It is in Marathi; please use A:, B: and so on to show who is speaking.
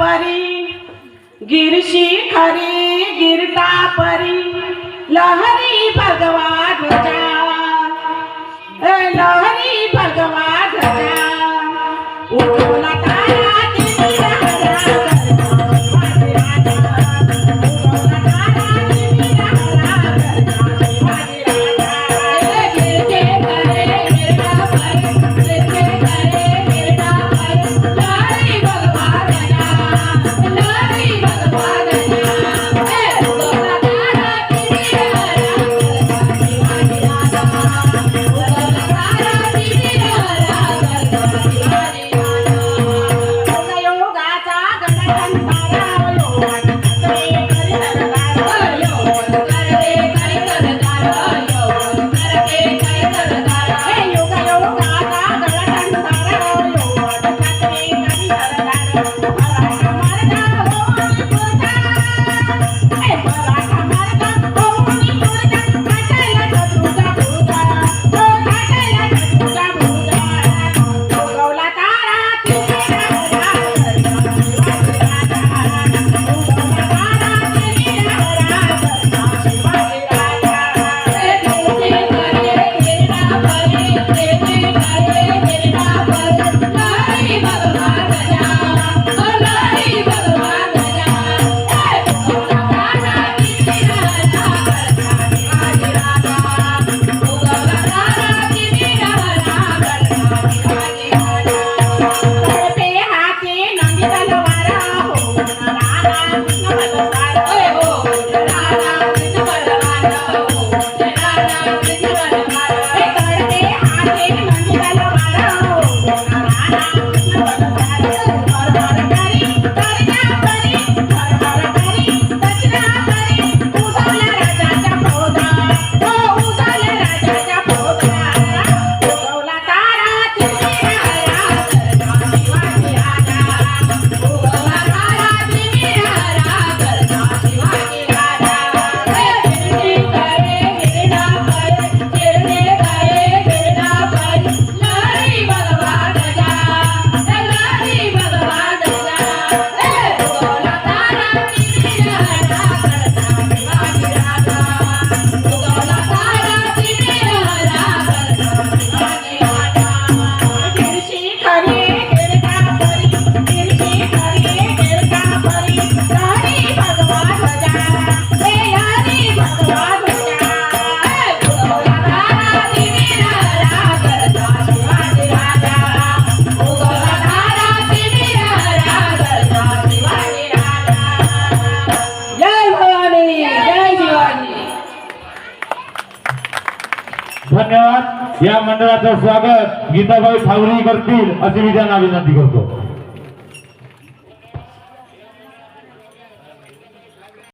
A: परी गिरशी खरी गिरता परी लहरी भगवा लह la, la.
B: धन्यवाद. या मंडळाचं स्वागत गीताबाई ठावरी करतील अशी विद्या त्यांना विनंती करतो.